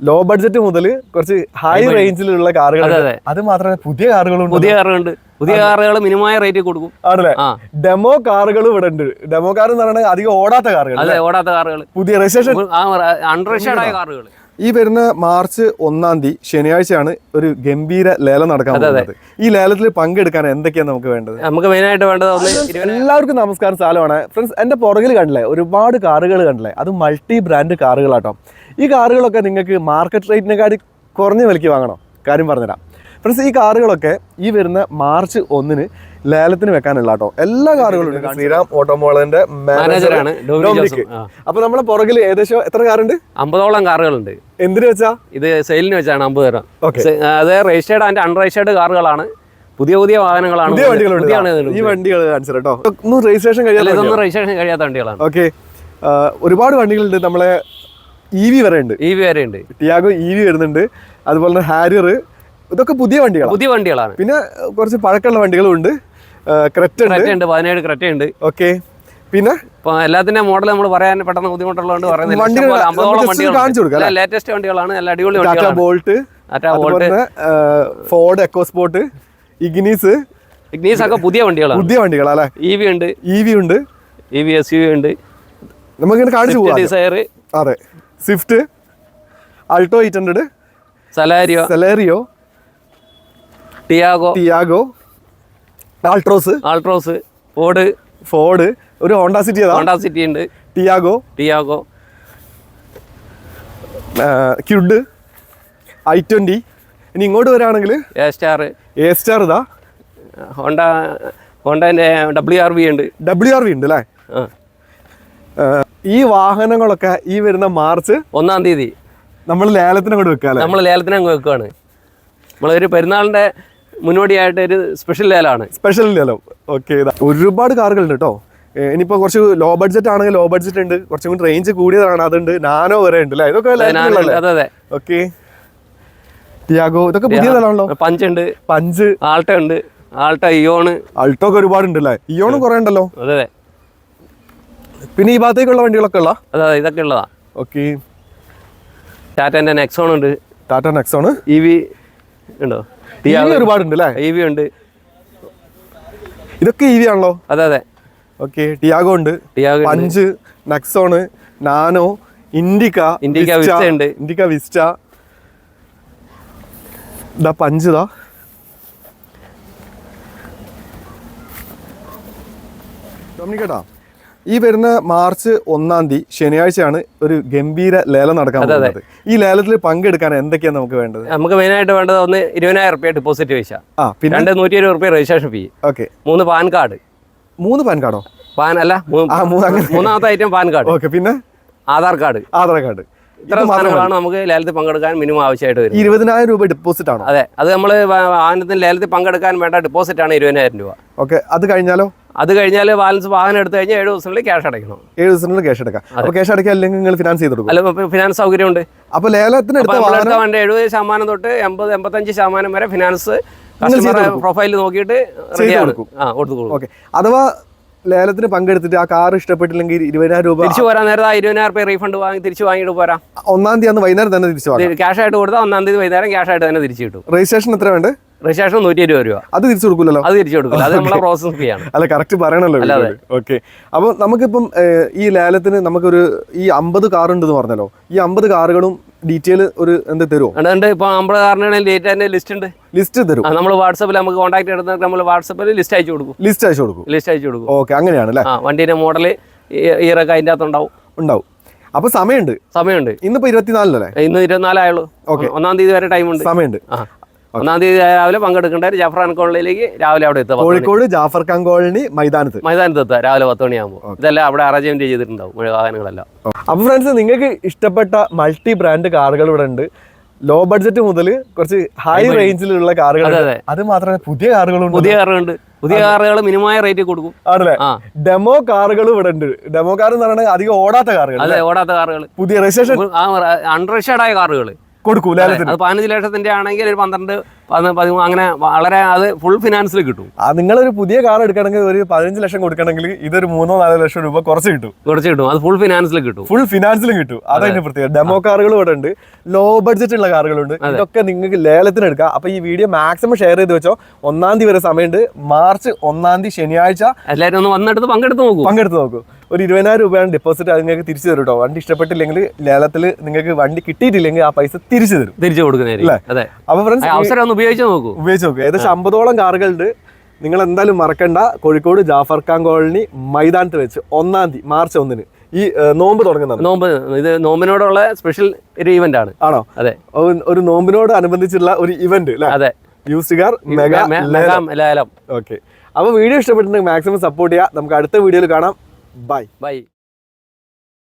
Low budget മുതൽ കുറച്ച് high റേഞ്ചിലുള്ള കാറുകൾ അതെ, മാത്രമല്ല പുതിയ കാറുകളും പുതിയ കാറുകളുണ്ട്. പുതിയ കാറുകൾ മിനിമമായ റേറ്റ് കൊടുക്കും. ആണല്ലേ? ഡെമോ കാറുകൾ ഇവിടെ ഉണ്ട്. ഡെമോ കാർ എന്ന് പറയുന്നത് അധികം ഓടാത്ത കാറുകൾ അതെ ഓടാത്ത കാറുകൾ. പുതിയ രജിസ്ട്രേഷൻ അൺരജിസ്റ്റേർഡ് കാറുകൾ. ഈ വരുന്ന മാർച്ച് ഒന്നാം തീയതി ശനിയാഴ്ചയാണ് ഒരു ഗംഭീര ലേലം നടക്കാൻ പോകുന്നത്. ഈ ലേലത്തിൽ പങ്കെടുക്കാൻ എന്തൊക്കെയാണ് നമുക്ക് വേണ്ടത്? നമുക്ക് മെയിനായിട്ട് വേണ്ടത് എല്ലാവർക്കും നമസ്കാരം. സ്ഥലമാണ് ഫ്രണ്ട്സ് എന്റെ പുറകിൽ കണ്ടില്ലേ? ഒരുപാട് കാറുകൾ കണ്ടില്ലേ? അത് മൾട്ടി ബ്രാൻഡ് കാറുകളാട്ടോ. ഈ കാറുകളൊക്കെ നിങ്ങൾക്ക് മാർക്കറ്റ് റേറ്റിനെക്കാട്ടി കുറഞ്ഞ വിലയ്ക്ക് വാങ്ങണം. കാര്യം പറഞ്ഞുതരാം. ഫ്രണ്ട്സ് ഈ കാറുകളൊക്കെ ഈ വരുന്ന മാർച്ച് ഒന്നിന് ലേലത്തിന് വെക്കാനുള്ള കേട്ടോ എല്ലാ കാറുകളും ഉണ്ട്. ശ്രീറാം ഓട്ടോമോളന്റെ മാനേജറാണ് ഡോമിനിക്. അപ്പൊ നമ്മളെ പുറകിൽ ഏകദേശം എത്ര കാറുണ്ട്? അമ്പതോളം കാറുകളുണ്ട്. എന്തിനു വെച്ചാ? ഇത് സെയിലിന് വെച്ചാണ് അമ്പത് തരാം അത് രജിസ്റ്റേർഡ് ആൻഡ് അൺരജിസ്റ്റേർഡ് കാറുകളാണ്. പുതിയ പുതിയ വാഹനങ്ങളാണ് പുതിയ വണ്ടികളുണ്ട് ഈ. വണ്ടികൾ കാണിച്ചു കേട്ടോ ഒന്നും രജിസ്ട്രേഷൻ കഴിയാത്ത കഴിയാതെ ഇതൊന്നും രജിസ്ട്രേഷൻ കഴിയാത്ത വണ്ടികളാണ്. ഓക്കെ ഒരുപാട് വണ്ടികളുണ്ട് നമ്മളെ ഇ വി വരെ ഉണ്ട് ഇ വി വരെ ഉണ്ട് ടിയാഗോ ഇ വി വരുന്നുണ്ട്. അതുപോലെ തന്നെ ഹാരിയർ ഇതൊക്കെ പുതിയ വണ്ടികളാണ് പുതിയ വണ്ടികളാണ്. പിന്നെ കുറച്ച് പഴക്കമുള്ള വണ്ടികളും ഉണ്ട്. ക്രെറ്റ് ഉണ്ട് പതിനേഴ് ക്രെറ്റ ഉണ്ട്. ഓക്കെ. പിന്നെ? ഇപ്പൊ എല്ലാത്തിന്റെ മോഡൽ നമ്മൾ പറയാൻ പെട്ടെന്ന് ബുദ്ധിമുട്ടുള്ളതുകൊണ്ട് പറയുന്നത് ലേറ്റസ്റ്റ് വണ്ടികളാണ് നല്ല അടിപൊളി Bolt Ford EcoSport Ignis Ignis ഒക്കെ പുതിയ വണ്ടികളാണ്. പുതിയ വണ്ടികളാ ഇ വി ഉണ്ട്. ഇ വി ഉണ്ട്. ഇ വി എസ് യു ഉണ്ട്. നമുക്കിങ്ങനെ കാണിച്ചു പോവാം. ഡിസയർ അതെ. Swift Alto eight hundred Celerio Celerio Tiago. Tiago. Altroz. Altroz. Ford Ford ഒരു ഹോണ്ട സിറ്റി ഹോണ്ട സിറ്റി ഉണ്ട്. Tiago. Tiago. Kwid. I twenty ഇനി ഇങ്ങോട്ട് വരാണെങ്കിൽ എ സ്റ്റാർ എ സ്റ്റാർ ഇതാ. ഹോണ്ട ഹോണ്ടന്റെ ഡബ്ല്യു ആർ വി ഉണ്ട്. ഡബ്ല്യു ആർ വി ഉണ്ട് അല്ലേ? ഈ വാഹനങ്ങളൊക്കെ ഈ വരുന്ന മാർച്ച് ഒന്നാം തീയതി. നമ്മൾ ലേലത്തിന് അങ്ങോട്ട് വെക്കാം നമ്മൾ ലേലത്തിന് അങ്ങ് വെക്കുകയാണ് നമ്മളൊരു പെരുന്നാളിന്റെ മുന്നോടിയായിട്ട് ഒരു സ്പെഷ്യൽ ലേലാണ്. സ്പെഷ്യൽ ലേലം. ഓക്കെ ഒരുപാട് കാറുകളുണ്ട് കേട്ടോ ഇനിയിപ്പോ കുറച്ച് ലോ ബഡ്ജറ്റ് ആണെങ്കിൽ ലോ ബഡ്ജറ്റ് ഉണ്ട്. കുറച്ചും കൂടി റേഞ്ച് കൂടിയതാണ്. അതുണ്ട്. നാനോ വരെ ഉണ്ട് അല്ലേ ഇതൊക്കെ ഓക്കെ ടിയാഗോ ഇതൊക്കെ പുതിയതാണല്ലോ പഞ്ച് ഉണ്ട്. പഞ്ച്. ആൾട്ട ഉണ്ട്. ആൾട്ട ഇയോണ് ആൾട്ടോ ഒക്കെ ഒരുപാട് ഉണ്ട് അല്ലേ ഇയോണും കുറെ ഉണ്ടല്ലോ? അതെ അതെ. പിന്നെ ഈ ഭാഗത്തേക്കുള്ള വണ്ടികളൊക്കെ ഉള്ള അതെ അതെ ഇതൊക്കെ ഉള്ളതാ. ഓക്കെ ടാറ്റന്റെ നെക്സോൺ ഉണ്ട്. ടാറ്റ നെക്സോൺ ഇ വി ഉണ്ടോ? ഒരുപാടുണ്ട് അല്ലേ ഇ വി ഉണ്ട്. ഇതൊക്കെ ഇ വി ആണല്ലോ? അതെ അതെ. ഓക്കെ ടിയാഗോ ഉണ്ട്. Tiago. Punch Nexon Nano Indica Indica Vista, ഉണ്ട്. ഇൻഡിക്ക വിസ്റ്റ ഇതാ പഞ്ച് ഇതാ. കേട്ടാ ഈ വരുന്ന മാർച്ച് ഒന്നാം തീയതി ശനിയാഴ്ചയാണ് ഒരു ഗംഭീര ലേലം നടക്കാൻ. പോകുന്നത്. ഈ ലേലത്തിൽ പങ്കെടുക്കാൻ എന്തൊക്കെയാണ് നമുക്ക് വേണ്ടത്? നമുക്ക് മെയിൻ ആയിട്ട് വേണ്ടത് ഒന്ന് ഇരുപതിനായിരം റുപ്യ ഡിപ്പോസിറ്റ് പൈസ. ആ പിന്നെ? രണ്ട് നൂറ്റി ഇരുപത് റുപ്യ രജിസ്ട്രേഷൻ ഫീ ഓക്കെ. മൂന്ന് പാൻ കാർഡ്. മൂന്ന് പാൻ കാർഡോ? പാൻ അല്ല മൂന്നാമത്തെ ഐറ്റം പാൻ കാർഡ്. ഓക്കെ പിന്നെ? ആധാർ കാർഡ്. ആധാർ കാർഡ്. ഇത്ര സാധനങ്ങളാണ് നമുക്ക് ലേലത്തിൽ പങ്കെടുക്കാൻ മിനിമം ആവശ്യമായിട്ട് വരും ഇരുപതിനായിരം രൂപ ഡെപ്പോസിറ്റ് ആണോ? അതെ അത് നമ്മൾ വാഹനത്തിന് ലേലത്തിൽ പങ്കെടുക്കാൻ വേണ്ട ഡെപ്പോസിറ്റ് ആണ് ഇരുപതിനായിരം രൂപ. ഓക്കെ അത് കഴിഞ്ഞാലോ? അത് കഴിഞ്ഞാൽ ബാലൻസ് വാഹനം എടുത്തു കഴിഞ്ഞാൽ ഏഴ് ദിവസത്തിനുള്ളിൽ ക്യാഷ് അടയ്ക്കണം. ഏഴ് ദിവസത്തിനുള്ളിൽ ക്യാഷ് അടക്കാം അപ്പോൾ ക്യാഷ് അടക്കാൻ അല്ലെങ്കിൽ നിങ്ങൾ ഫിനാൻസ് ചെയ്ത് കൊടുക്കും. അല്ല ഫിനാൻസ് സൗകര്യമുണ്ട്. അപ്പോൾ ലേലത്തിന് വേണ്ട എടുത്ത വണ്ടി എഴുപത് ശതമാനം തൊട്ട് എൺപത് എൺപത്തഞ്ച് ശതമാനം വരെ ഫിനാൻസ്. പ്രൊഫൈൽ നോക്കിയിട്ട്. ആ കൊടുത്തു കൊടുക്കും. ഓക്കെ. അഥവാ ലേലത്തിന് പങ്കെടുത്തിട്ട് ആ കാർ ഇഷ്ടപ്പെട്ടില്ലെങ്കിൽ ഇരുപതിനായിരം രൂപ തിരിച്ചു പോരാൻ നേരത്തെ ആ ഇരുപതിനായിരം രൂപ റീഫണ്ട് വാങ്ങി തിരിച്ചു വാങ്ങിയിട്ട് പോരാ. ഒന്നാം തീയതി അന്ന് വൈകുന്നേരം തന്നെ തിരിച്ചു വാങ്ങാം. ക്യാഷ് ആയിട്ട് കൊടുത്താൽ ഒന്നാം തീയതി വൈകുന്നേരം ക്യാഷ് ആയിട്ട് തന്നെ തിരിച്ചു കിട്ടും. രജിസ്ട്രേഷൻ എത്ര വേണ്ട? രജിസ്ട്രേഷൻ നൂറ്റി ഇരുപത് രൂപ. അത് തിരിച്ചു കൊടുക്കില്ലല്ലോ അത് തിരിച്ചു കൊടുക്കില്ല അത് നമ്മളെ പ്രോസസ് ഫീ ആണ്. അല്ല കറക്റ്റ് പറയണല്ലോ. ഓക്കെ അപ്പൊ നമുക്കിപ്പം ഈ ലേലത്തിന് നമുക്കൊരു ഈ അമ്പത് കാർ ഉണ്ടെന്ന് പറഞ്ഞല്ലോ. ഈ അമ്പത് കാറുകളും ഡീറ്റെയിൽ ഒരു എന്ത് തരുമോ അതുകൊണ്ട് ഇപ്പൊ നമ്മുടെ കാറിനാണെങ്കിൽ ഡേറ്റാന്റെ ലിസ്റ്റ് ഉണ്ട്. ലിസ്റ്റ് തരും. നമ്മൾ വാട്സപ്പിൽ നമുക്ക് കോൺടാക്ട് എടുത്തിട്ട് നമ്മൾ വാട്സപ്പിൽ ലിസ്റ്റ് അയച്ചു കൊടുക്കും. ലിസ്റ്റ് അയച്ചു കൊടുക്കും. ലിസ്റ്റ് അയച്ചു കൊടുക്കും. ഓക്കെ അങ്ങനെയാണ് അല്ലേ? ആ വണ്ടീന്റെ മോഡൽ ഇയറൊക്കെ അതിന്റെ അകത്തുണ്ടാവും ഉണ്ടാവും. ഉണ്ടാവും. അപ്പൊ സമയമുണ്ട്. സമയമുണ്ട്. ഇന്നിപ്പോ ഇരുപത്തിനാലിനല്ലേ? ഇന്ന് ഇരുപത്തിനാലായുള്ളൂ ഓക്കെ ഒന്നാം തീയതി വരെ ടൈം ഉണ്ട്. സമയമുണ്ട്. ആ. ഒന്നാം തീയതി രാവിലെ പങ്കെടുക്കേണ്ട ജഫ്രാൻ കോളനിയിലേക്ക് രാവിലെ അവിടെ എത്തുക. കോഴിക്കോട് ജാഫർ ഖാൻ കോളനി മൈതാനത്ത്. മൈതാനത്ത് എത്തുക രാവിലെ പത്ത് മണിയാകുമ്പോൾ. ഇതെല്ലാം അവിടെ അറേഞ്ച്മെന്റ് ചെയ്തിട്ടുണ്ടാവും വാഹനങ്ങളെല്ലാം അപ്പൊ ഫ്രണ്ട്സ് നിങ്ങൾക്ക് ഇഷ്ടപ്പെട്ട മൾട്ടി ബ്രാൻഡ് കാറുകൾ ഇവിടെ ഉണ്ട്. ലോ ബഡ്ജറ്റ് മുതൽ കുറച്ച് ഹൈ റേഞ്ചിലുള്ള കാറുകൾ. അത് മാത്രമല്ല പുതിയ കാറുകളും പുതിയ കാറുകളുണ്ട്. പുതിയ കാറുകൾ മിനിമമായ റേറ്റ് കൊടുക്കും. ആണല്ലേ? ഡെമോ കാറുകൾ ഇവിടെ ഉണ്ട്. ഡെമോ കാർ എന്ന് പറയുന്നത് അധികം ഓടാത്ത കാറുകൾ അതെ ഓടാത്ത കാറുകൾ. പുതിയ രജിസ്ട്രേഷൻ അൺരജിസ്റ്റേർഡ് ആയ കാറുകൾ. കൊടുക്കൂ ലേലത്തിന് അത് പതിനഞ്ച് ലക്ഷത്തിന്റെ ആണെങ്കിൽ ഒരു പന്ത്രണ്ട് പതിമൂന്ന് അങ്ങനെ വളരെ അത് ഫുൾ ഫിനാൻസിൽ കിട്ടും. ആ നിങ്ങളൊരു പുതിയ കാർ എടുക്കണമെങ്കിൽ ഒരു പതിനഞ്ച് ലക്ഷം കൊടുക്കണമെങ്കിൽ ഇതൊരു മൂന്നോ നാലോ ലക്ഷം രൂപ കുറച്ച് കിട്ടും. കുറച്ച് കിട്ടും. അത് ഫുൾ ഫിനാൻസിൽ കിട്ടും. ഫുൾ ഫിനാൻസിലും കിട്ടും. അതതിന്റെ പ്രത്യേകത. ഡെമോ കാറുകൾ ഇവിടെ ഉണ്ട്. ലോ ബഡ്ജറ്റ് ഉള്ള കാറുകളുണ്ട് ഇതൊക്കെ നിങ്ങൾക്ക് ലേലത്തിന് എടുക്കാം. അപ്പൊ ഈ വീഡിയോ മാക്സിമം ഷെയർ ചെയ്ത് വെച്ചോ. ഒന്നാം തീയതി വരെ സമയമുണ്ട്. മാർച്ച് ഒന്നാം തീയതി ശനിയാഴ്ച. എല്ലാവരും ഒന്ന് വന്നെടുത്ത് പങ്കെടുത്ത് നോക്കൂ. പങ്കെടുത്ത് നോക്കൂ. ഒരു ഇരുപതിനായിരം രൂപയാണ് ഡെപ്പോസിറ്റ് അത് നിങ്ങൾക്ക് തിരിച്ചു തരും കേട്ടോ വണ്ടി ഇഷ്ടപ്പെട്ടില്ലെങ്കിൽ ലേലത്തിൽ നിങ്ങൾക്ക് വണ്ടി കിട്ടിയിട്ടില്ലെങ്കിൽ ആ പൈസ തിരിച്ചു തരും. തിരിച്ചു കൊടുക്കുന്ന അപ്പൊ ഫ്രണ്ട്സ് അവസരം ഒന്ന് ഉപയോഗിച്ച് നോക്കൂ. ഉപയോഗിച്ച് നോക്കൂ. ഏകദേശം അമ്പതോളം കാറുകളുണ്ട്. നിങ്ങൾ എന്തായാലും മറക്കണ്ട. കോഴിക്കോട് ജാഫർ ഖാൻ കോളനി മൈതാനത്ത് വെച്ച് ഒന്നാം തീയതി മാർച്ച് ഒന്നിന്. ഈ നോമ്പ് തുടങ്ങുന്നത് നോമ്പ് ഇത് നോമ്പിനോടുള്ള സ്പെഷ്യൽ ഒരു ഇവന്റ് ആണ്. ആണോ? അതെ. ഒരു- നോമ്പിനോട് അനുബന്ധിച്ചുള്ള ഒരു ഇവന്റ് അതെ. യൂസ്ഡ് കാർ മെഗാ ലേലം. ഓക്കെ. അപ്പൊ വീഡിയോ ഇഷ്ടപ്പെട്ടിട്ടുണ്ടെങ്കിൽ മാക്സിമം സപ്പോർട്ട് ചെയ്യുക നമുക്ക് അടുത്ത വീഡിയോയിൽ കാണാം. Bye. Bye.